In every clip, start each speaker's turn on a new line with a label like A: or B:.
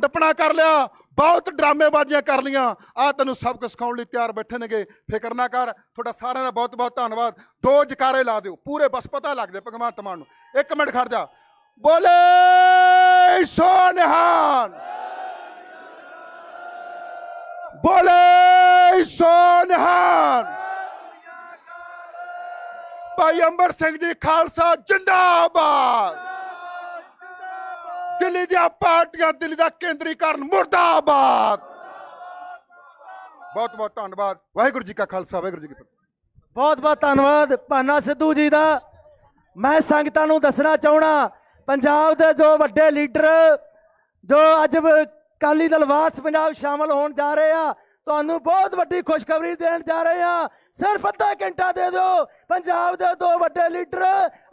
A: ਭੰਡਪਣਾ ਕਰ ਲਿਆ, ਬਹੁਤ ਡਰਾਮੇਬਾਜ਼ੀਆਂ ਕਰ ਲੀਆਂ ਆ ਤੈਨੂੰ ਸਬਕ ਸਿਖਾਉਣ ਲਈ ਤਿਆਰ ਬੈਠੇ ਨੇਗੇ। ਫਿਕਰ ਨਾ ਕਰ, ਤੁਹਾਡਾ ਸਾਰਿਆਂ ਦਾ ਬਹੁਤ ਬਹੁਤ ਧੰਨਵਾਦ। ਦੋ ਜਕਾਰੇ ਲਾ ਦਿਓ, ਪੂਰੇ ਬਸ ਪਤਾ ਲੱਗ ਜਾਏ ਭਗਵੰਤ ਮਾਨ ਨੂੰ। ਇੱਕ ਮਿੰਟ ਖੜ ਜਾ। ਬੋਲੇ ਸੋਨਹਾਨ। ਬੋਲੇ ਸੋਨਹਾਨ। ਭਾਈ ਅੰਬਰ ਸਿੰਘ ਜੀ, ਖਾਲਸਾ ਜਿੰਦਾਬਾਦ। ਦਿੱਲੀ ਪਾਰਟੀਆਂ, ਦਿੱਲੀ ਦਾ ਕੇਂਦਰੀਕਰਨ, ਮੁਰਦਾਬਾਦ! ਬਹੁਤ ਬਹੁਤ ਧੰਨਵਾਦ। ਵਾਹਿਗੁਰੂ ਜੀ ਕਾ ਖਾਲਸਾ, ਵਾਹਿਗੁਰੂ ਜੀ ਕੀ ਫਤਿਹ।
B: ਬਹੁਤ ਬਹੁਤ ਧੰਨਵਾਦ ਭਾਨਾ ਸਿੱਧੂ ਜੀ ਦਾ। ਮੈਂ ਸੰਗਤਾਂ ਨੂੰ ਦੱਸਣਾ ਚਾਹਣਾ ਪੰਜਾਬ ਦੇ ਜੋ ਵੱਡੇ ਲੀਡਰ, ਜੋ ਅੱਜ ਵ- ਅਕਾਲੀ ਦਲ ਵਾਰਸ ਪੰਜਾਬ ਸ਼ਾਮਲ ਹੋਣ ਜਾ ਰਹੇ ਆ ਤੁਹਾਨੂੰ ਬਹੁਤ ਵੱਡੀ ਖੁਸ਼ਖਬਰੀ ਦੇਣ ਜਾ ਰਹੇ ਹਾਂ। ਸਿਰਫ ਅੱਧਾ ਘੰਟਾ ਦੇ ਦਿਓ। ਪੰਜਾਬ ਦੇ ਦੋ ਵੱਡੇ ਲੀਡਰ,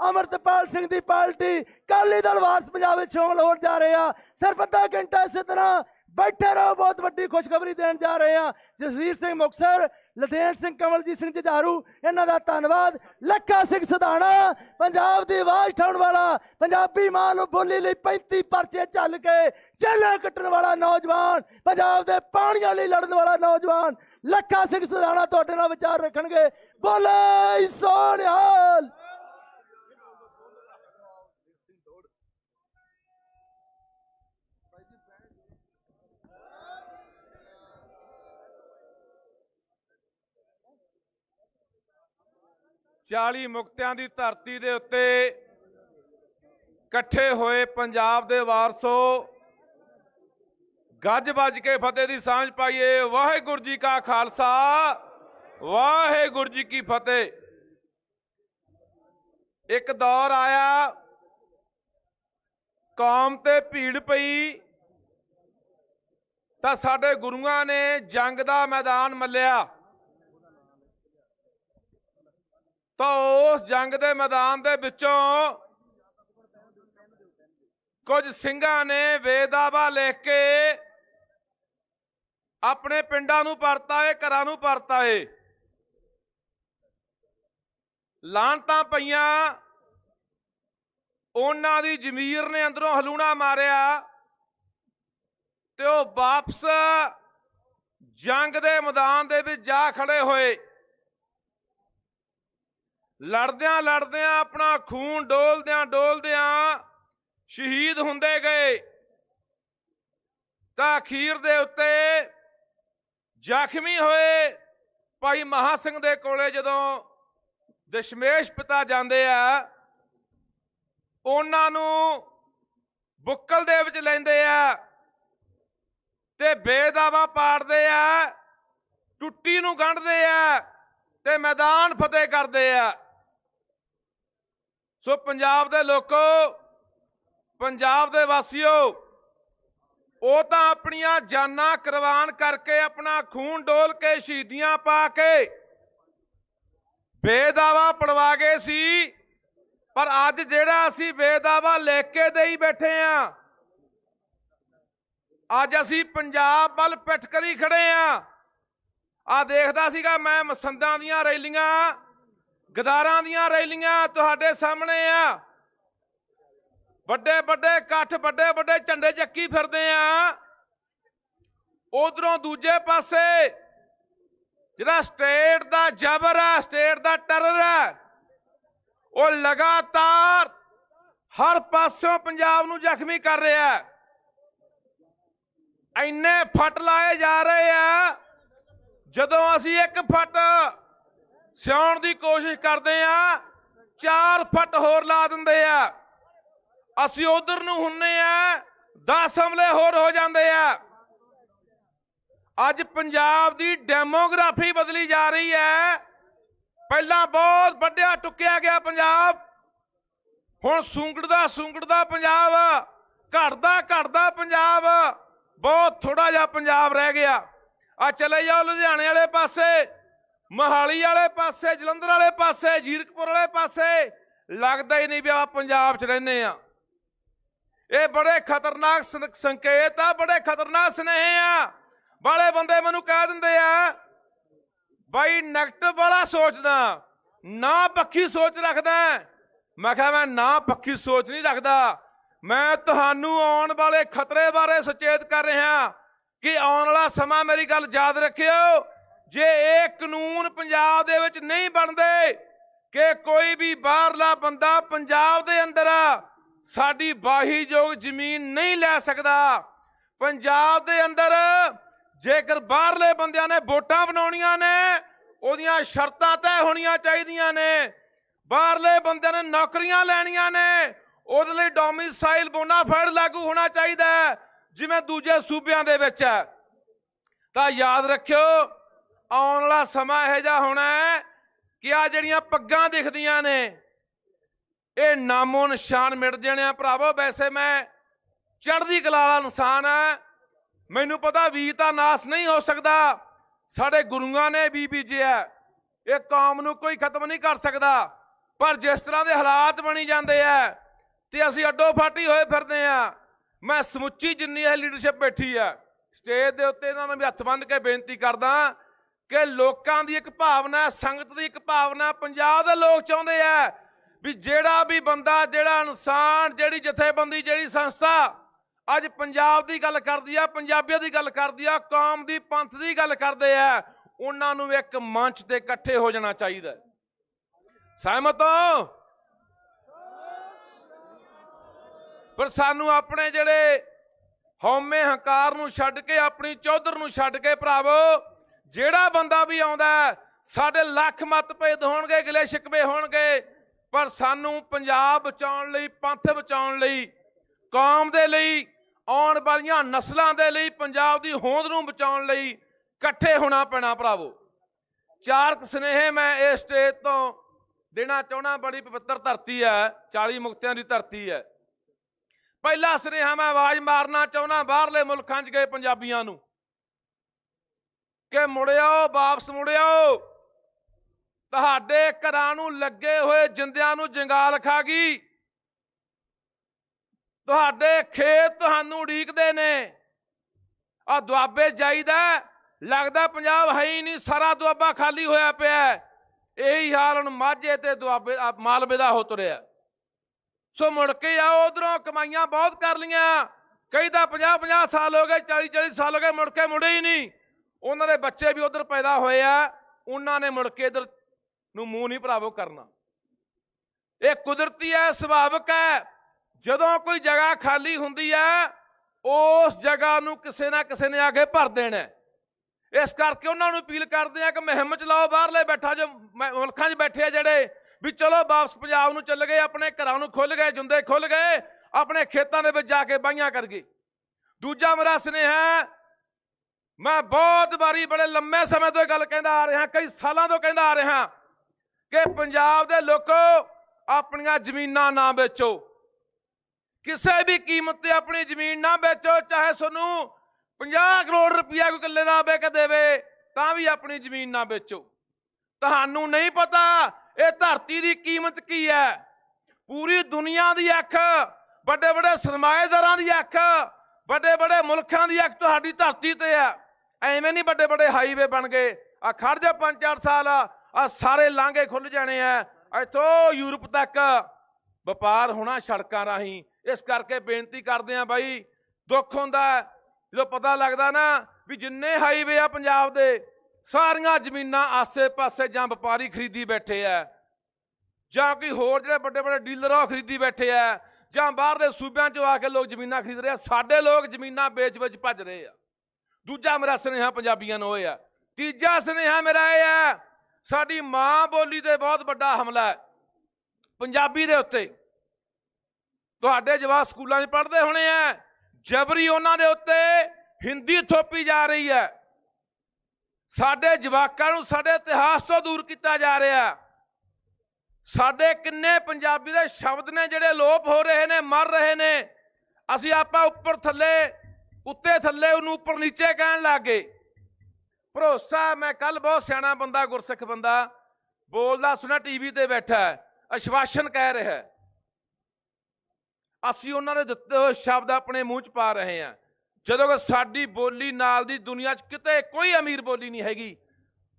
B: ਅਮਰਤਪਾਲ ਸਿੰਘ ਦੀ ਪਾਰਟੀ, ਅਕਾਲੀ ਦਲ ਵਾਰਸ ਪੰਜਾਬ ਵਿੱਚ ਸ਼ਾਮਲ ਹੋਣ ਜਾ ਰਹੇ ਆ ਸਿਰਫ ਅੱਧਾ ਘੰਟਾ ਇਸੇ ਤਰ੍ਹਾਂ ਬੈਠੇ ਰਹੋ, ਬਹੁਤ ਵੱਡੀ ਖੁਸ਼ਖਬਰੀ ਦੇਣ ਜਾ ਰਹੇ ਹਾਂ। ਜਸਵੀਰ ਸਿੰਘ ਮੁਕਸਰ ਲਦੇਨ ਸਿੰਘ ਕਮਲਜੀਤ ਸਿੰਘ ਜਜਾਰੂ ਇਹਨਾਂ ਦਾ ਧੰਨਵਾਦ। ਲੱਖਾ ਸਿੰਘ ਸਦਾਣਾ, ਪੰਜਾਬ ਦੀ ਆਵਾਜ਼ ਠਾਉਣ ਵਾਲਾ, ਪੰਜਾਬੀ ਮਾਂ ਨੂੰ ਬੋਲੀ ਲਈ 35 ਪਰਚੇ ਚੱਲ ਕੇ ਜੇਲਾਂ ਕੱਟਣ ਵਾਲਾ ਨੌਜਵਾਨ, ਪੰਜਾਬ ਦੇ ਪਾਣੀਆਂ ਲਈ ਲੜਨ ਵਾਲਾ ਨੌਜਵਾਨ। ਲੱਖਾ ਸਿੰਘ ਸਦਾਣਾ ਤੁਹਾਡੇ ਨਾਲ ਵਿਚਾਰ ਰੱਖਣਗੇ। ਬੋਲੇ ਸੋਨਿਹਾਲ
C: ਚਾਲੀ ਮੁਕਤਿਆਂ ਦੀ ਧਰਤੀ ਦੇ ਉੱਤੇ ਇਕੱਠੇ ਹੋਏ ਪੰਜਾਬ ਦੇ ਵਾਰਸੋ, ਗੱਜ ਵੱਜ ਕੇ ਫਤਿਹ ਦੀ ਸਾਂਝ ਪਾਈਏ। ਵਾਹਿਗੁਰੂ ਜੀ ਕਾ ਖਾਲਸਾ, ਵਾਹਿਗੁਰੂ ਜੀ ਕੀ ਫਤਿਹ। ਇੱਕ ਦੌਰ ਆਇਆ, ਕੌਮ ਤੇ ਭੀੜ ਪਈ, ਤਾਂ ਸਾਡੇ ਗੁਰੂਆਂ ਨੇ ਜੰਗ ਦਾ ਮੈਦਾਨ ਮੱਲਿਆ। ਤਾਂ ਉਸ ਜੰਗ ਦੇ ਮੈਦਾਨ ਦੇ ਵਿੱਚੋਂ ਕੁਝ ਸਿੰਘਾਂ ਨੇ ਵੇਦਾਵਾ ਲਿਖ ਕੇ ਆਪਣੇ ਪਿੰਡਾਂ ਨੂੰ ਪਰਤਾ ਏ, ਘਰਾਂ ਨੂੰ ਪਰਤਾ ਏ। ਲਾਂਤਾਂ ਪਈਆਂ। ਉਹਨਾਂ ਦੀ ਜ਼ਮੀਰ ਨੇ ਅੰਦਰੋਂ ਹਲੂਣਾ ਮਾਰਿਆ ਤੇ ਉਹ ਵਾਪਸ ਜੰਗ ਦੇ ਮੈਦਾਨ ਦੇ ਵਿੱਚ ਜਾ ਖੜੇ ਹੋਏ। ਲੜਦਿਆਂ ਲੜਦਿਆਂ ਆਪਣਾ ਖੂਨ ਡੋਲਦਿਆਂ ਡੋਲਦਿਆਂ ਸ਼ਹੀਦ ਹੁੰਦੇ ਗਏ। ਤਾਂ ਅਖੀਰ ਦੇ ਉੱਤੇ ਜ਼ਖਮੀ ਹੋਏ ਭਾਈ ਮਹਾ ਸਿੰਘ ਦੇ ਕੋਲੇ ਜਦੋਂ ਦਸ਼ਮੇਸ਼ ਪਿਤਾ ਜਾਂਦੇ ਆ, ਉਹਨਾਂ ਨੂੰ ਬੁੱਕਲ ਦੇ ਵਿੱਚ ਲੈਂਦੇ ਆ ਤੇ ਬੇਦਾਵਾ ਪਾੜਦੇ ਆ, ਟੁੱਟੀ ਨੂੰ ਗੰਢਦੇ ਆ ਤੇ ਮੈਦਾਨ ਫਤਿਹ ਕਰਦੇ ਆ। ਸੋ ਪੰਜਾਬ ਦੇ ਲੋਕੋ, ਪੰਜਾਬ ਦੇ ਵਾਸੀਓ, ਉਹ ਤਾਂ ਆਪਣੀਆਂ ਜਾਨਾਂ ਕੁਰਬਾਨ ਕਰਕੇ ਆਪਣਾ ਖੂਨ ਡੋਲ ਕੇ ਸ਼ਹੀਦੀਆਂ ਪਾ ਕੇ ਬੇਦਾਵਾ ਪੜਵਾ ਗਏ ਸੀ, ਪਰ ਅੱਜ ਜਿਹੜਾ ਅਸੀਂ ਬੇਦਾਵਾ ਲੈ ਕੇ ਦੇਈ ਬੈਠੇ ਆ, ਅੱਜ ਅਸੀਂ ਪੰਜਾਬ ਵੱਲ ਪਿੱਠ ਕਰੀ ਖੜੇ ਆ। ਆ ਦੇਖਦਾ ਸੀਗਾ ਮੈਂ ਮਸੰਦਾਂ ਦੀਆਂ ਰੈਲੀਆਂ ਗਦਾਰਾਂ ਦੀਆਂ ਰੈਲੀਆਂ ਤੁਹਾਡੇ ਸਾਹਮਣੇ ਆ। ਵੱਡੇ ਵੱਡੇ ਇਕੱਠ, ਵੱਡੇ ਵੱਡੇ ਝੰਡੇ ਚੱਕੀ ਫਿਰਦੇ ਆ। ਉਧਰੋਂ ਦੂਜੇ ਪਾਸੇ ਜਿਹੜਾ ਸਟੇਟ ਦਾ ਜ਼ਬਰ ਹੈ, ਸਟੇਟ ਦਾ ਟਰਰ ਹੈ, ਉਹ ਲਗਾਤਾਰ ਹਰ ਪਾਸਿਓਂ ਪੰਜਾਬ ਨੂੰ ਜ਼ਖਮੀ ਕਰ ਰਿਹਾ ਹੈ। ਇੰਨੇ ਫਟ ਲਾਏ ਜਾ ਰਹੇ ਆ, ਜਦੋਂ ਅਸੀਂ ਇੱਕ ਫਟ ਸਿਉਣ ਦੀ ਕੋਸ਼ਿਸ਼ ਕਰਦੇ ਆ, ਚਾਰ ਫੱਟ ਹੋਰ ਲਾ ਦਿੰਦੇ ਆ। ਅਸੀਂ ਉਧਰ ਨੂੰ ਹੁੰਨੇ ਆ 10 ਹਮਲੇ ਹੋਰ ਹੋ ਜਾਂਦੇ ਆ। ਅੱਜ ਪੰਜਾਬ ਦੀ ਡੈਮੋਗ੍ਰਾਫੀ ਬਦਲੀ ਜਾ ਰਹੀ ਹੈ। ਪਹਿਲਾਂ ਬਹੁਤ ਵੱਡਿਆ ਟੁੱਕਿਆ ਗਿਆ ਪੰਜਾਬ। ਹੁਣ ਸੁੰਗੜਦਾ ਸੁੰਗੜਦਾ ਪੰਜਾਬ, ਘਟਦਾ ਘਟਦਾ ਪੰਜਾਬ। ਬਹੁਤ ਥੋੜਾ ਜਿਹਾ ਪੰਜਾਬ ਰਹਿ ਗਿਆ। ਆ ਚਲੇ ਜਾਓ ਲੁਧਿਆਣੇ ਵਾਲੇ ਪਾਸੇ। ਮਹਾਲੀ ਵਾਲੇ ਪਾਸੇ, ਜਲੰਧਰ ਵਾਲੇ ਪਾਸੇ, ਜੀਰਕਪੁਰ ਵਾਲੇ ਪਾਸੇ ਲੱਗਦਾ ਹੀ ਨਹੀਂ ਵੀ ਆ ਪੰਜਾਬ 'ਚ ਰਹਿੰਦੇ ਆ ਇਹ ਬੜੇ ਖਤਰਨਾਕ ਸੰਕੇਤ ਆ, ਬੜੇ ਖਤਰਨਾਕ ਸੁਨੇਹੇ ਆ। ਬਾਲੇ ਬੰਦੇ ਮੈਨੂੰ ਕਹਿ ਦਿੰਦੇ ਆ, ਬਾਈ ਨੈਗੇਟਿਵ ਵਾਲਾ ਸੋਚਦਾ, ਨਾ ਪੱਖੀ ਸੋਚ ਰੱਖਦਾ। ਮੈਂ ਕਿਹਾ ਮੈਂ ਨਾ ਪੱਖੀ ਸੋਚ ਨਹੀਂ ਰੱਖਦਾ। ਮੈਂ ਤੁਹਾਨੂੰ ਆਉਣ ਵਾਲੇ ਖਤਰੇ ਬਾਰੇ ਸੁਚੇਤ ਕਰ ਰਿਹਾ ਕਿ ਆਉਣ ਵਾਲਾ ਸਮਾਂ ਮੇਰੀ ਗੱਲ ਯਾਦ ਰੱਖਿਓ। ਜੇ ਇਹ ਕਾਨੂੰਨ ਪੰਜਾਬ ਦੇ ਵਿੱਚ ਨਹੀਂ ਬਣਦੇ ਕਿ ਕੋਈ ਵੀ ਬਾਹਰਲਾ ਬੰਦਾ ਪੰਜਾਬ ਦੇ ਅੰਦਰ ਸਾਡੀ ਵਾਹੀਯੋਗ ਜ਼ਮੀਨ ਨਹੀਂ ਲੈ ਸਕਦਾ, ਪੰਜਾਬ ਦੇ ਅੰਦਰ ਜੇਕਰ ਬਾਹਰਲੇ ਬੰਦਿਆਂ ਨੇ ਵੋਟਾਂ ਬਣਾਉਣੀਆਂ ਨੇ, ਉਹਦੀਆਂ ਸ਼ਰਤਾਂ ਤੈਅ ਹੋਣੀਆਂ ਚਾਹੀਦੀਆਂ ਨੇ, ਬਾਹਰਲੇ ਬੰਦਿਆਂ ਨੇ ਨੌਕਰੀਆਂ ਲੈਣੀਆਂ ਨੇ, ਉਹਦੇ ਲਈ ਡੋਮਿਸਾਈਲ ਬੋਨਾਫਾਈਡ ਲਾਗੂ ਹੋਣਾ ਚਾਹੀਦਾ ਜਿਵੇਂ ਦੂਜੇ ਸੂਬਿਆਂ ਦੇ ਵਿੱਚ ਹੈ। ਤਾਂ ਯਾਦ ਰੱਖਿਓ ਆਉਣ ਵਾਲਾ ਸਮਾਂ ਇਹੋ ਜਿਹਾ ਹੋਣਾ ਹੈ ਕਿ ਆ ਜਿਹੜੀਆਂ ਪੱਗਾਂ ਦਿਖਦੀਆਂ ਨੇ, ਇਹ ਨਾਮੋ ਨਿਸ਼ਾਨ ਮਿਟ ਜਾਣੇ ਆ ਭਰਾਵੋ। ਵੈਸੇ ਮੈਂ ਚੜ੍ਹਦੀ ਕਲਾ ਵਾਲਾ ਇਨਸਾਨ ਹੈ ਮੈਨੂੰ ਪਤਾ ਵੀ ਤਾਂ ਨਾਸ ਨਹੀਂ ਹੋ ਸਕਦਾ। ਸਾਡੇ ਗੁਰੂਆਂ ਨੇ ਵੀ ਬੀਜਿਆ। ਇਹ ਕੌਮ ਨੂੰ ਕੋਈ ਖਤਮ ਨਹੀਂ ਕਰ ਸਕਦਾ। ਪਰ ਜਿਸ ਤਰ੍ਹਾਂ ਦੇ ਹਾਲਾਤ ਬਣੀ ਜਾਂਦੇ ਆ ਤੇ ਅਸੀਂ ਅੱਡੋ ਫਾਟੀ ਹੋਏ ਫਿਰਦੇ ਆ, ਮੈਂ ਸਮੁੱਚੀ ਜਿੰਨੀ ਇਹ ਲੀਡਰਸ਼ਿਪ ਬੈਠੀ ਆ ਸਟੇਜ ਦੇ ਉੱਤੇ ਇਹਨਾਂ ਨੂੰ ਵੀ ਹੱਥ ਬੰਨ੍ਹ ਕੇ ਬੇਨਤੀ ਕਰਦਾ ਕਿ ਲੋਕਾਂ ਦੀ ਇੱਕ ਭਾਵਨਾ, ਸੰਗਤ ਦੀ ਇੱਕ ਭਾਵਨਾ, ਪੰਜਾਬ ਦੇ ਲੋਕ ਚਾਹੁੰਦੇ ਆ ਵੀ ਜਿਹੜਾ ਵੀ ਬੰਦਾ, ਜਿਹੜਾ ਇਨਸਾਨ, ਜਿਹੜੀ ਜਥੇਬੰਦੀ, ਜਿਹੜੀ ਸੰਸਥਾ ਅੱਜ ਪੰਜਾਬ ਦੀ ਗੱਲ ਕਰਦੀ ਆ, ਪੰਜਾਬੀਆਂ ਦੀ ਗੱਲ ਕਰਦੀ ਆ, ਕੌਮ ਦੀ, ਪੰਥ ਦੀ ਗੱਲ ਕਰਦੇ ਆ, ਉਹਨਾਂ ਨੂੰ ਇੱਕ ਮੰਚ ਤੇ ਇਕੱਠੇ ਹੋ ਜਾਣਾ ਚਾਹੀਦਾ ਸਹਿਮਤ ਹੋ? ਪਰ ਸਾਨੂੰ ਆਪਣੇ ਜਿਹੜੇ ਹਉਮੈ ਹੰਕਾਰ ਨੂੰ ਛੱਡ ਕੇ, ਆਪਣੀ ਚੌਧਰ ਨੂੰ ਛੱਡ ਕੇ ਭਰਾਵੋ ਜਿਹੜਾ ਬੰਦਾ ਵੀ ਆਉਂਦਾ ਸਾਡੇ ਲੱਖ ਮਤਭੇਦ ਹੋਣਗੇ, ਗਿਲੇ ਸ਼ਿਕਵੇ ਹੋਣਗੇ, ਪਰ ਸਾਨੂੰ ਪੰਜਾਬ ਬਚਾਉਣ ਲਈ, ਪੰਥ ਬਚਾਉਣ ਲਈ, ਕੌਮ ਦੇ ਲਈ, ਆਉਣ ਵਾਲੀਆਂ ਨਸਲਾਂ ਦੇ ਲਈ, ਪੰਜਾਬ ਦੀ ਹੋਂਦ ਨੂੰ ਬਚਾਉਣ ਲਈ ਇਕੱਠੇ ਹੋਣਾ ਪੈਣਾ ਭਰਾਵੋ। ਚਾਰ ਕੁ ਸੁਨੇਹੇ ਮੈਂ ਇਸ ਸਟੇਜ ਤੋਂ ਦੇਣਾ ਚਾਹਣਾ ਬੜੀ ਪਵਿੱਤਰ ਧਰਤੀ ਹੈ 40 ਮੁਕਤਿਆਂ ਦੀ ਧਰਤੀ ਹੈ। ਪਹਿਲਾ ਸੁਨੇਹਾ ਮੈਂ ਆਵਾਜ਼ ਮਾਰਨਾ ਚਾਹੁੰਦਾ, ਬਾਹਰਲੇ ਮੁਲਕਾਂ 'ਚ ਗਏ ਪੰਜਾਬੀਆਂ ਨੂੰ। ਕਿ ਮੁੜਿਓ, ਵਾਪਸ ਮੁੜਿਓ। ਤੁਹਾਡੇ ਘਰਾਂ ਨੂੰ ਲੱਗੇ ਹੋਏ ਜਿੰਦਿਆਂ ਨੂੰ ਜੰਗਾਲ ਖਾ ਗਈ। ਤੁਹਾਡੇ ਖੇਤ ਤੁਹਾਨੂੰ ਉਡੀਕਦੇ ਨੇ। ਆ ਦੁਆਬੇ ਜਾਈਦਾ ਲੱਗਦਾ ਪੰਜਾਬ ਹੈ ਹੀ ਨਹੀਂ, ਸਾਰਾ ਦੁਆਬਾ ਖਾਲੀ ਹੋਇਆ ਪਿਆ ਇਹੀ ਹਾਲ ਹੁਣ ਮਾਝੇ ਤੇ ਦੁਆਬੇ ਮਾਲਵੇ ਦਾ ਹੋ ਤੁਰਿਆ। ਸੋ ਮੁੜ ਕੇ ਆਓ, ਉਧਰੋਂ ਕਮਾਈਆਂ ਬਹੁਤ ਕਰ ਲੀਆਂ ਕਈ ਤਾਂ 50 50 ਸਾਲ ਹੋ ਗਏ 40 40 ਸਾਲ ਹੋ ਗਏ, ਮੁੜ ਕੇ ਮੁੜੇ ਹੀ ਨਹੀਂ। ਉਹਨਾਂ ਦੇ ਬੱਚੇ ਵੀ ਉਧਰ ਪੈਦਾ ਹੋਏ ਆ, ਉਹਨਾਂ ਨੇ ਮੁੜ ਕੇ ਇਧਰ ਨੂੰ ਮੂੰਹ ਨਹੀਂ ਭਰਾਵੋ ਕਰਨਾ। ਇਹ ਕੁਦਰਤੀ ਹੈ, ਸੁਭਾਵਿਕ ਹੈ। ਜਦੋਂ ਕੋਈ ਜਗ੍ਹਾ ਖਾਲੀ ਹੁੰਦੀ ਹੈ, ਉਸ ਜਗ੍ਹਾ ਨੂੰ ਕਿਸੇ ਨਾ ਕਿਸੇ ਨੇ ਆ ਕੇ ਭਰ ਦੇਣਾ ਇਸ ਕਰਕੇ ਉਹਨਾਂ ਨੂੰ ਅਪੀਲ ਕਰਦੇ ਆ ਕਿ ਮੁਹਿੰਮ ਚਲਾਓ, ਬਾਹਰਲੇ ਬੈਠਾ ਜੋ ਮ- ਮੁਲਕਾਂ 'ਚ ਬੈਠੇ ਆ ਜਿਹੜੇ ਵੀ ਚਲੋ ਵਾਪਸ ਪੰਜਾਬ ਨੂੰ ਚੱਲ ਗਏ, ਆਪਣੇ ਘਰਾਂ ਨੂੰ ਖੁੱਲ ਗਏ, ਜੁੰਦੇ ਖੁੱਲ ਗਏ, ਆਪਣੇ ਖੇਤਾਂ ਦੇ ਵਿੱਚ ਜਾ ਕੇ ਬਾਈਆਂ ਕਰ ਗਏ। ਦੂਜਾ ਮੇਰਾ ਸੁਨੇਹਾ ਹੈ ਮੈਂ ਬਹੁਤ ਵਾਰੀ ਬੜੇ ਲੰਮੇ ਸਮੇਂ ਤੋਂ ਇਹ ਗੱਲ ਕਹਿੰਦਾ ਆ ਰਿਹਾ, ਕਈ ਸਾਲਾਂ ਤੋਂ ਕਹਿੰਦਾ ਆ ਰਿਹਾ ਕਿ ਪੰਜਾਬ ਦੇ ਲੋਕੋ, ਆਪਣੀਆਂ ਜ਼ਮੀਨਾਂ ਨਾ ਵੇਚੋ। ਕਿਸੇ ਵੀ ਕੀਮਤ ਤੇ ਆਪਣੀ ਜ਼ਮੀਨ ਨਾ ਵੇਚੋ, ਚਾਹੇ ਤੁਹਾਨੂੰ 50 ਕਰੋੜ ਰੁਪਇਆ ਕੋਈ ਕਿੱਲੇ ਦਾ ਵੇ ਕੇ ਦੇਵੇ, ਤਾਂ ਵੀ ਆਪਣੀ ਜ਼ਮੀਨ ਨਾ ਵੇਚੋ। ਤੁਹਾਨੂੰ ਨਹੀਂ ਪਤਾ ਇਹ ਧਰਤੀ ਦੀ ਕੀਮਤ ਕੀ ਹੈ। ਪੂਰੀ ਦੁਨੀਆ ਦੀ ਅੱਖ ਵੱਡੇ ਵੱਡੇ ਸਰਮਾਏਦਾਰਾਂ ਦੀ ਅੱਖ ਵੱਡੇ ਵੱਡੇ ਮੁਲਕਾਂ ਦੀ ਅੱਖ ਤੁਹਾਡੀ ਧਰਤੀ ਤੇ ਹੈ। ਐਵੇਂ ਨਹੀਂ ਵੱਡੇ ਵੱਡੇ ਹਾਈਵੇ ਬਣ ਗਏ। ਆ ਖੜ ਜਾ ਪੰਜ ਚਾਰ ਸਾਲ ਆ ਸਾਰੇ ਲਾਂਘੇ ਖੁੱਲ ਜਾਣੇ ਆ। ਇੱਥੋਂ ਯੂਰਪ ਤੱਕ ਵਪਾਰ ਹੋਣਾ ਸੜਕਾਂ ਰਾਹੀਂ। ਇਸ ਕਰਕੇ ਬੇਨਤੀ ਕਰਦੇ ਆ ਬਾਈ, ਦੁੱਖ ਹੁੰਦਾ ਜਦੋਂ ਪਤਾ ਲੱਗਦਾ ਨਾ ਵੀ ਜਿੰਨੇ ਹਾਈਵੇ ਆ ਪੰਜਾਬ ਦੇ, ਸਾਰੀਆਂ ਜ਼ਮੀਨਾਂ ਆਸੇ-ਪਾਸੇ ਜਾਂ ਵਪਾਰੀ ਖਰੀਦੀ ਬੈਠੇ ਆ। ਜਾਂ ਕੋਈ ਹੋਰ ਜਿਹੜੇ ਵੱਡੇ ਵੱਡੇ ਡੀਲਰ ਆ ਉਹ ਖਰੀਦੀ ਬੈਠੇ ਆ। ਜਾਂ ਬਾਹਰ ਦੇ ਸੂਬਿਆਂ 'ਚੋਂ ਆ ਕੇ ਲੋਕ ਜ਼ਮੀਨਾਂ ਖਰੀਦ ਰਹੇ ਆ। ਸਾਡੇ ਲੋਕ ਜ਼ਮੀਨਾਂ ਵੇਚ-ਵੇਚ ਭੱਜ ਰਹੇ ਆ। ਦੂਜਾ ਮੇਰਾ ਸੁਨੇਹਾ ਪੰਜਾਬੀਆਂ ਨੂੰ ਹੋਇਆ ਤੀਜਾ ਸੁਨੇਹਾ ਮੇਰਾ ਇਹ ਹੈ ਸਾਡੀ ਮਾਂ ਬੋਲੀ ਤੇ ਬਹੁਤ ਵੱਡਾ ਹਮਲਾ ਹੈ, ਪੰਜਾਬੀ ਦੇ ਉੱਤੇ। ਤੁਹਾਡੇ ਜਵਾਕ ਸਕੂਲਾਂ 'ਚ ਪੜ੍ਹਦੇ ਹੋਣੇ ਆ, ਜਬਰੀ ਉਹਨਾਂ ਦੇ ਉੱਤੇ ਹਿੰਦੀ ਥੋਪੀ ਜਾ ਰਹੀ ਹੈ। ਸਾਡੇ ਜਵਾਕਾਂ ਨੂੰ ਸਾਡੇ ਇਤਿਹਾਸ ਤੋਂ ਦੂਰ ਕੀਤਾ ਜਾ ਰਿਹਾ। ਸਾਡੇ ਕਿੰਨੇ ਪੰਜਾਬੀ ਦੇ ਸ਼ਬਦ ਨੇ ਜਿਹੜੇ ਲੋਪ ਹੋ ਰਹੇ ਨੇ, ਮਰ ਰਹੇ ਨੇ। ਅਸੀਂ ਆਪਾਂ ਉੱਪਰ ਥੱਲੇ ਉੱਤੇ ਥੱਲੇ ਉਹਨੂੰ ਉੱਪਰ ਨੀਚੇ ਕਹਿਣ ਲੱਗੇ ਭਰੋਸਾ, ਮੈਂ ਕੱਲ ਬਹੁਤ ਸਿਆਣਾ ਬੰਦਾ, ਗੁਰਸਿੱਖ ਬੰਦਾ, ਬੋਲਦਾ ਸੁਣਿਆ ਟੀਵੀ ਤੇ ਬੈਠਾ ਹੈ, ਅਸ਼ਵਾਸਨ ਕਹਿ ਰਿਹਾ ਹੈ। ਅਸੀਂ ਉਹਨਾਂ ਦੇ ਦਿੱਤੇ ਹੋਏ ਸ਼ਬਦ ਆਪਣੇ ਮੂੰਹ 'ਚ ਪਾ ਰਹੇ ਹਾਂ। ਜਦੋਂ ਕਿ ਸਾਡੀ ਬੋਲੀ ਨਾਲ ਦੀ ਦੁਨੀਆ 'ਚ ਕਿਤੇ ਕੋਈ ਅਮੀਰ ਬੋਲੀ ਨਹੀਂ ਹੈਗੀ।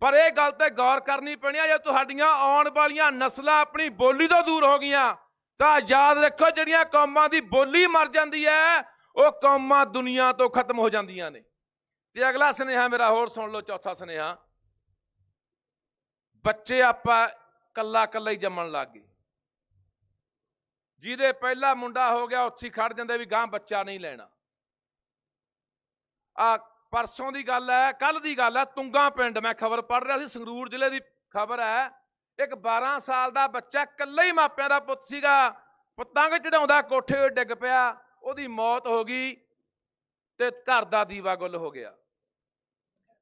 C: ਪਰ ਇਹ ਗੱਲ ਤੇ ਗੌਰ ਕਰਨੀ ਪੈਣੀ ਆ, ਜੇ ਤੁਹਾਡੀਆਂ ਆਉਣ ਵਾਲੀਆਂ ਨਸਲਾਂ ਆਪਣੀ ਬੋਲੀ ਤੋਂ ਦੂਰ ਹੋ ਗਈਆਂ, ਤਾਂ ਯਾਦ ਰੱਖੋ ਜਿਹੜੀਆਂ ਕੌਮਾਂ ਦੀ ਬੋਲੀ ਮਰ ਜਾਂਦੀ ਹੈ ਉਹ ਕੌਮਾਂ ਦੁਨੀਆ ਤੋਂ ਖਤਮ ਹੋ ਜਾਂਦੀਆਂ ਨੇ। ਤੇ ਅਗਲਾ ਸੁਨੇਹਾ ਮੇਰਾ ਹੋਰ ਸੁਣ ਲਓ, ਚੌਥਾ ਸੁਨੇਹਾ। ਬੱਚੇ ਆਪਾਂ ਕੱਲਾ ਕੱਲਾ ਹੀ ਜੰਮਣ ਲੱਗ ਗਏ। ਜਿਹਦੇ ਪਹਿਲਾ ਮੁੰਡਾ ਹੋ ਗਿਆ, ਉੱਥੇ ਖੜ ਜਾਂਦੇ ਵੀ ਗਾਂ ਬੱਚਾ ਨਹੀਂ ਲੈਣਾ। ਆ ਪਰਸੋਂ ਦੀ ਗੱਲ ਹੈ, ਕੱਲ ਦੀ ਗੱਲ ਹੈ, ਤੁੰਗਾ ਪਿੰਡ ਮੈਂ ਖਬਰ ਪੜ੍ਹ ਰਿਹਾ ਸੀ, ਸੰਗਰੂਰ ਜ਼ਿਲ੍ਹੇ ਦੀ ਖਬਰ ਹੈ। ਇੱਕ 12 ਸਾਲ ਦਾ ਬੱਚਾ ਇਕੱਲੇ ਹੀ ਮਾਪਿਆਂ ਦਾ ਪੁੱਤ ਸੀਗਾ। ਪਤੰਗ ਚੜਾਉਂਦਾ ਕੋਠੇ 'ਤੇ ਡਿੱਗ ਪਿਆ। ਉਹਦੀ ਮੌਤ ਹੋ ਗਈ ਤੇ ਘਰ ਦਾ ਦੀਵਾ ਗੁੱਲ ਹੋ ਗਿਆ।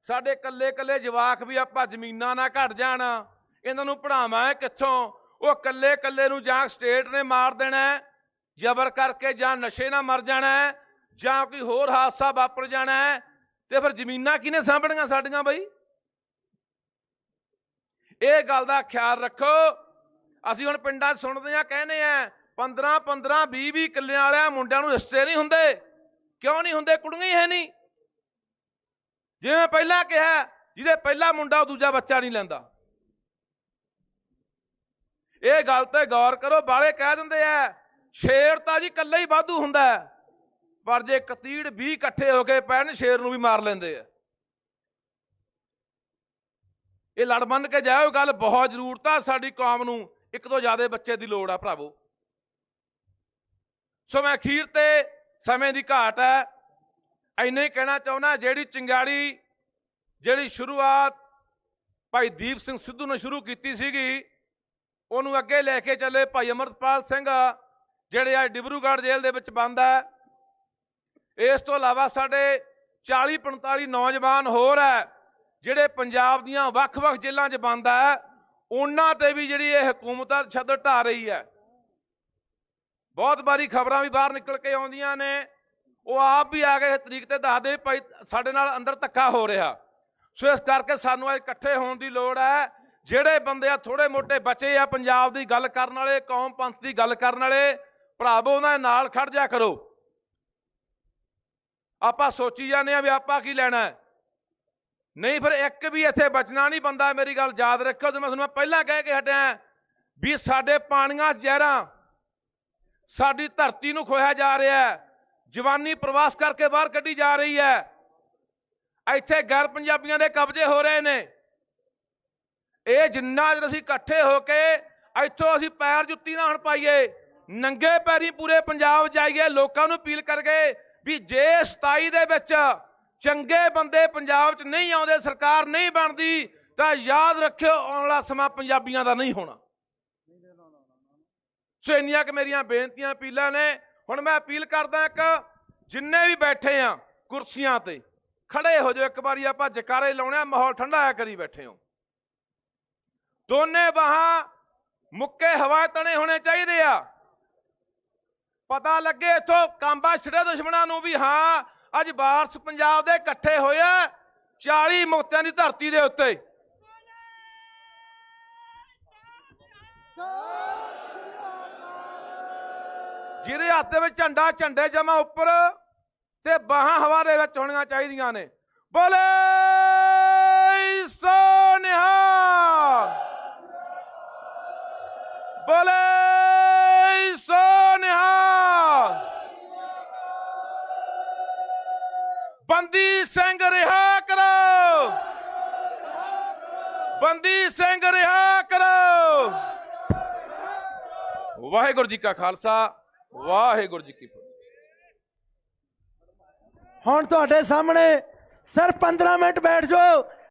C: ਸਾਡੇ ਕੱਲੇ ਕੱਲੇ ਜਵਾਕ ਵੀ ਆਪਾਂ ਜ਼ਮੀਨਾਂ ਨਾ ਘਟ ਜਾਣ, ਇਹਨਾਂ ਨੂੰ ਪੜਾਵਾਂ ਕਿੱਥੋਂ? ਉਹ ਕੱਲੇ ਕੱਲੇ ਨੂੰ ਜਾਂ ਸਟੇਟ ਨੇ ਮਾਰ ਦੇਣਾ ਜ਼ਬਰ ਕਰਕੇ ਜਾਂ ਨਸ਼ੇ ਨਾਲ ਮਰ ਜਾਣਾ ਜਾਂ ਕੋਈ ਹੋਰ ਹਾਦਸਾ ਵਾਪਰ ਜਾਣਾ ਤੇ ਫਿਰ ਜ਼ਮੀਨਾਂ ਕਿਹਨੇ ਸਾਂਭਣੀਆਂ ਸਾਡੀਆਂ ਬਈ? ਇਹ ਗੱਲ ਦਾ ਖਿਆਲ ਰੱਖੋ। ਅਸੀਂ ਹੁਣ ਪਿੰਡਾਂ 'ਚ ਸੁਣਦੇ ਆ ਕਹਿੰਦੇ ਆ 15 15 20 20 ਕਿੱਲਿਆਂ ਵਾਲਿਆਂ ਮੁੰਡਿਆਂ ਨੂੰ ਰਿਸ਼ਤੇ ਨਹੀਂ ਹੁੰਦੇ। ਕਿਉਂ ਨਹੀਂ ਹੁੰਦੇ? ਕੁੜੀਆਂ ਹੀ ਹੈ ਨਹੀਂ। ਜਿਵੇਂ ਪਹਿਲਾਂ ਕਿਹਾ, ਜਿਹਦੇ ਪਹਿਲਾ ਮੁੰਡਾ ਉਹ ਦੂਜਾ ਬੱਚਾ ਨਹੀਂ ਲੈਂਦਾ। ਇਹ ਗੱਲ ਤੇ ਗੌਰ ਕਰੋ, ਬਾਲੇ ਕਹਿ ਦਿੰਦੇ ਆ, ਸ਼ੇਰ ਤਾਂ ਜੀ ਇਕੱਲਾ ਹੀ ਵਾਧੂ ਹੁੰਦਾ ਹੈ। ਪਰ ਜੇ ਕਤੀੜ 20 ਇਕੱਠੇ ਹੋ ਕੇ ਪੈਣ, ਸ਼ੇਰ ਨੂੰ ਵੀ ਮਾਰ ਲੈਂਦੇ ਆ। ਇਹ ਲੜ ਮੰਨ ਕੇ ਜਾਇਓ ਗੱਲ ਬਹੁਤ ਜ਼ਰੂਰਤ ਆ ਸਾਡੀ ਕੌਮ ਨੂੰ ਇੱਕ ਤੋਂ ਜ਼ਿਆਦਾ ਬੱਚੇ ਦੀ ਲੋੜ ਆ, ਭਰਾਵੋ। ਸੋ ਮੈਂ ਅਖੀਰ ਤੇ ਸਮੇਂ ਦੀ ਘਾਟ ਹੈ। ਇੰਨਾ ਹੀ ਕਹਿਣਾ ਚਾਹੁੰਦਾ, ਜਿਹੜੀ ਚਿੰਗਾੜੀ ਜਿਹੜੀ ਸ਼ੁਰੂਆਤ ਭਾਈ ਦੀਪ ਸਿੰਘ ਸਿੱਧੂ ਨੇ ਸ਼ੁਰੂ ਕੀਤੀ ਸੀਗੀ, ਉਹਨੂੰ ਅੱਗੇ ਲੈ ਕੇ ਚੱਲੇ ਭਾਈ ਅਮਰਪਾਲ ਸਿੰਘ, ਜਿਹੜੇ ਅੱਜ ਡਿਬਰੂਗੜ੍ਹ ਜੇਲ੍ਹ ਦੇ ਵਿੱਚ ਬੰਦ ਹੈ। ਇਸ ਤੋਂ ਇਲਾਵਾ ਸਾਡੇ 40 45 ਨੌਜਵਾਨ ਹੋਰ ਹੈ, ਜਿਹੜੇ ਪੰਜਾਬ ਦੀਆਂ ਵੱਖ-ਵੱਖ ਜੇਲ੍ਹਾਂ 'ਚ ਬੰਦ ਹੈ। ਉਹਨਾਂ ਤੇ ਵੀ ਜਿਹੜੀ ਇਹ ਹਕੂਮਤ ਆ ਛੱਡ ਢਾ ਰਹੀ ਹੈ। ਬਹੁਤ ਵਾਰੀ ਖਬਰਾਂ ਵੀ ਬਾਹਰ ਨਿਕਲ ਕੇ ਆਉਂਦੀਆਂ ਨੇ। ਉਹ ਆਪ ਵੀ ਆ ਕੇ ਤਰੀਕ ਤੇ ਦੱਸਦੇ ਭਾਈ ਸਾਡੇ ਨਾਲ ਅੰਦਰ ਧੱਕਾ ਹੋ ਰਿਹਾ। ਸੋ ਇਸ ਕਰਕੇ ਸਾਨੂੰ ਅੱਜ ਇਕੱਠੇ ਹੋਣ ਦੀ ਲੋੜ ਹੈ। ਜਿਹੜੇ ਬੰਦੇ ਆ ਥੋੜੇ ਮੋਟੇ ਬਚੇ ਆ ਪੰਜਾਬ ਦੀ ਗੱਲ ਕਰਨ ਵਾਲੇ, ਕੌਮ ਪੰਥ ਦੀ ਗੱਲ ਕਰਨ ਵਾਲੇ, ਭਰਾਵੋ ਉਹਨਾਂ ਦੇ ਨਾਲ ਖੜ ਜਾ ਕਰੋ। ਆਪਾਂ ਸੋਚੀ ਜਾਂਦੇ ਆ ਵੀ ਆਪਾਂ ਕੀ ਲੈਣਾ ਹੈ। ਨਹੀਂ ਫਿਰ ਇੱਕ ਵੀ ਇੱਥੇ ਬਚਣਾ ਨਹੀਂ ਬੰਦਾ, ਮੇਰੀ ਗੱਲ ਯਾਦ ਰੱਖਿਓ। ਤੇ ਮੈਂ ਤੁਹਾਨੂੰ ਪਹਿਲਾਂ ਕਹਿ ਕੇ ਹਟਿਆ ਵੀ ਸਾਡੇ ਪਾਣੀਆਂ ਜ਼ਹਿਰਾਂ ਸਾਡੀ ਧਰਤੀ ਨੂੰ ਖੋਇਆ ਜਾ ਰਿਹਾ ਹੈ। ਜਵਾਨੀ ਪ੍ਰਵਾਸ ਕਰਕੇ ਬਾਹਰ ਕੱਢੀ ਜਾ ਰਹੀ ਹੈ। ਇੱਥੇ ਗੈਰ ਪੰਜਾਬੀਆਂ ਦੇ ਕਬਜ਼ੇ ਹੋ ਰਹੇ ਨੇ। ਇਹ ਜਿੰਨਾ ਜਦ ਅਸੀਂ ਇਕੱਠੇ ਹੋ ਕੇ ਇੱਥੋਂ ਅਸੀਂ ਪੈਰ ਜੁੱਤੀ ਨਾ ਹੁਣ ਪਾਈਏ, ਨੰਗੇ ਪੈਰੀ ਪੂਰੇ ਪੰਜਾਬ ਜਾਈਏ, ਲੋਕਾਂ ਨੂੰ ਅਪੀਲ ਕਰਕੇ ਵੀ ਜੇ 27 ਦੇ ਵਿੱਚ ਚੰਗੇ ਬੰਦੇ ਪੰਜਾਬ 'ਚ ਨਹੀਂ ਆਉਂਦੇ, ਸਰਕਾਰ ਨਹੀਂ ਬਣਦੀ, ਤਾਂ ਯਾਦ ਰੱਖਿਓ ਆਉਣ ਵਾਲਾ ਸਮਾਂ ਪੰਜਾਬੀਆਂ ਦਾ ਨਹੀਂ ਹੋਣਾ। ਸੋ ਇੰਨੀਆਂ ਕਿ ਮੇਰੀਆਂ ਬੇਨਤੀਆਂ ਅਪੀਲਾਂ ਨੇ। ਹੁਣ ਮੈਂ ਅਪੀਲ ਕਰਦਾ ਇੱਕ, ਜਿੰਨੇ ਵੀ ਬੈਠੇ ਆ ਕੁਰਸੀਆਂ ਤੇ, ਖੜੇ ਹੋ ਜਾਓ ਇੱਕ ਵਾਰੀ, ਆਪਾਂ ਜਕਾਰੇ ਲਾਉਣੇ ਆ, ਮਾਹੌਲ ਠੰਡਾ ਆ ਕਰੀ ਬੈਠੇ ਹੋ। ਦੋਨੇ ਬਾਹਾਂ ਮੁੱਕੇ ਹਵਾ ਤਣੇ ਹੋਣੇ ਚਾਹੀਦੇ ਆ। ਪਤਾ ਲੱਗੇ ਇਥੋਂ ਕਾਂਬਾ ਛੜੇ ਦੁਸ਼ਮਣਾਂ ਨੂੰ ਵੀ ਹਾਂ, ਅੱਜ ਵਾਰਸ ਪੰਜਾਬ ਦੇ ਇਕੱਠੇ ਹੋਏ ਆ 40 ਮੋਤਿਆਂ ਦੀ ਧਰਤੀ ਦੇ ਉੱਤੇ। ਜਿਹਦੇ ਹੱਥ ਦੇ ਵਿੱਚ ਝੰਡਾ, ਝੰਡੇ ਜਮਾ ਉੱਪਰ ਤੇ ਬਾਹਾਂ ਹਵਾ ਦੇ ਵਿੱਚ ਹੋਣੀਆਂ ਚਾਹੀਦੀਆਂ ਨੇ। ਬੋਲੇ ਸੋਨਿਹਾ ਬੋਲੇ ਸੋਨਿਹਾ ਬੰਦੀ ਸਿੰਘ ਰਿਹਾ ਕਰੋ। ਬੰਦੀ ਸਿੰਘ ਰਿਹਾ ਕਰੋ। ਵਾਹਿਗੁਰੂ ਜੀ ਕਾ ਖਾਲਸਾ। ਵਾਹਿਗੁਰੂ ਜੀ ਕੀ ਫਤਿਹ।
B: ਹੁਣ ਤੁਹਾਡੇ ਸਾਹਮਣੇ ਸਿਰ 15 ਮਿੰਟ ਬੈਠ ਜਾਓ।